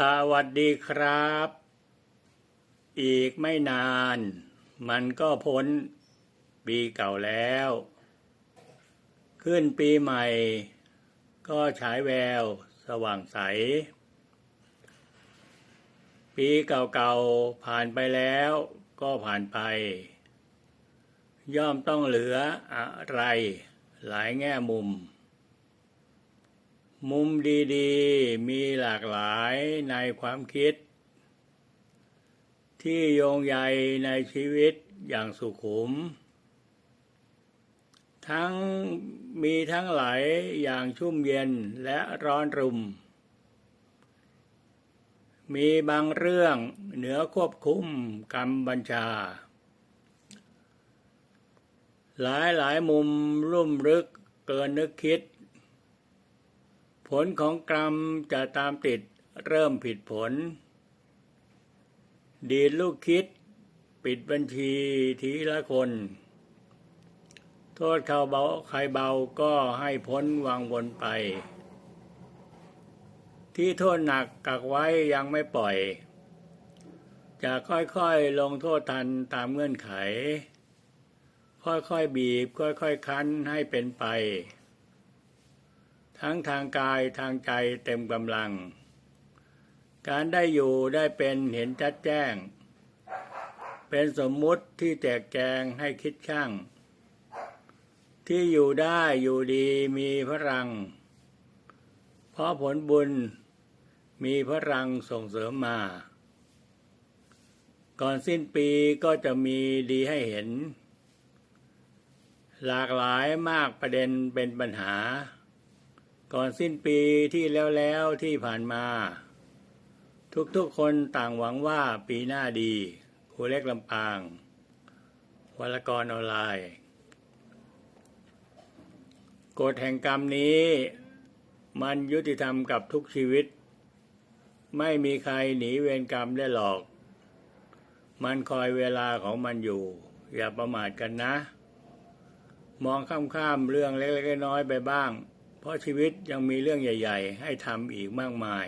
สวัสดีครับ อีกไม่นาน มันก็พ้นปีเก่าแล้ว ขึ้นปีใหม่ ก็ฉายแววสว่างใส ปีเก่าๆผ่านไปแล้วก็ผ่านไป ย่อมต้องเหลืออะไรหลายแง่มุม มุมดีๆ มีหลากหลายในความคิด ที่โยงใยในชีวิตอย่างสุขุม ทั้งมีทั้งไหลอย่างชุ่มเย็นและร้อนรุม มีบางเรื่องเหนือควบคุมกรรมบัญชา หลายหลายมุมรุ่มลึกเกินนึกคิด ลของกรรมจะตามติดเริ่มผิดผล ดีลูกคิด ปิดบัญชีทีละคน โทษเขาเบาใครเบาก็ให้พ้นวางวนไป ที่โทษหนักกักไว้ยังไม่ปล่อย จะค่อยๆลงโทษทันตามเงื่อนไข ค่อยๆบีบ ค่อยๆคั้นให้เป็นไป ทั้งทางกายทางใจเต็มกำลัง การได้อยู่ได้เป็นเห็นชัดแจ้ง เป็นสมมุติที่แจกแจงให้คิดช่าง ที่อยู่ได้อยู่ดีมีพลัง เพราะผลบุญมีพลังส่งเสริมมา ก่อนสิ้นปีก็จะมีดีให้เห็น หลากหลายมากประเด็นเป็นปัญหา ก่อนสิ้นปีที่แล้วแล้วที่ผ่านมา ทุกๆคนต่างหวังว่าปีหน้าดีครูเล็กลำปางวรกรออนไลน์กฎแห่งกรรมนี้ มันยุติธรรมกับทุกชีวิต ไม่มีใครหนีเวรกรรมได้หรอก มันคอยเวลาของมันอยู่ อย่าประมาทกันนะ มองข้ามๆเรื่องเล็กๆน้อยๆไปบ้าง เพราะชีวิตยังมีเรื่องใหญ่ ๆ ให้ทำอีกมากมาย